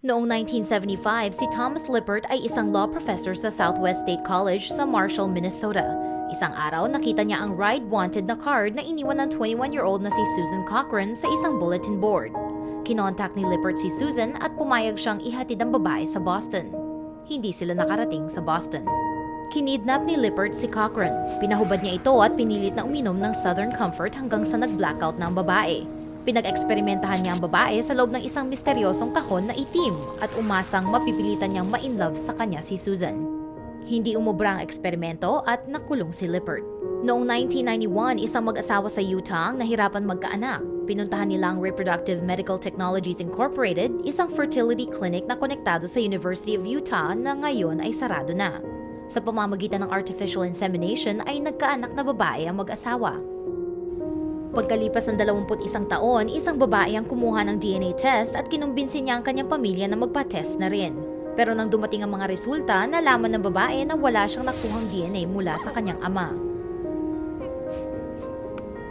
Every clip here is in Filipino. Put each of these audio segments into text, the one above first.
Noong 1975, si Thomas Lippert ay isang law professor sa Southwest State College sa Marshall, Minnesota. Isang araw, nakita niya ang ride wanted na card na iniwan ng 21-year-old na si Susan Cochran sa isang bulletin board. Kinontak ni Lippert si Susan at pumayag siyang ihatid ang babae sa Boston. Hindi sila nakarating sa Boston. Kinidnap ni Lippert si Cochran. Pinahubad niya ito at pinilit na uminom ng Southern Comfort hanggang sa nag-blackout na babae. Pinag-eksperimentahan niya ang babae sa loob ng isang misteryosong kahon na itim at umasang mapipilitan niyang ma-inlove sa kanya si Susan. Hindi umubra ang eksperimento at nakulong si Lippert. Noong 1991, isang mag-asawa sa Utah ang nahirapan magkaanak. Pinuntahan nila ang Reproductive Medical Technologies Incorporated, isang fertility clinic na konektado sa University of Utah na ngayon ay sarado na. Sa pamamagitan ng artificial insemination ay nagkaanak na babae ang mag-asawa. Pagkalipas ng 21 taon, isang babae ang kumuha ng DNA test at kinumbinsin niya ang kanyang pamilya na magpa-test na rin. Pero nang dumating ang mga resulta, nalaman ng babae na wala siyang nakuhang DNA mula sa kanyang ama.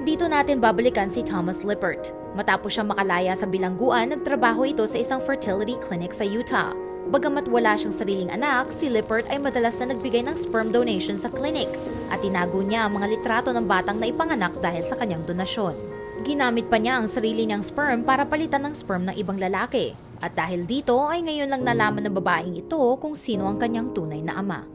Dito natin babalikan si Thomas Lippert. Matapos siyang makalaya sa bilangguan, nagtrabaho ito sa isang fertility clinic sa Utah. Bagamat wala siyang sariling anak, si Lippert ay madalas na nagbigay ng sperm donation sa clinic at tinago niya ang mga litrato ng batang na ipanganak dahil sa kanyang donasyon. Ginamit pa niya ang sarili niyang sperm para palitan ng sperm ng ibang lalaki. At dahil dito ay ngayon lang nalaman ng babaeng ito kung sino ang kanyang tunay na ama.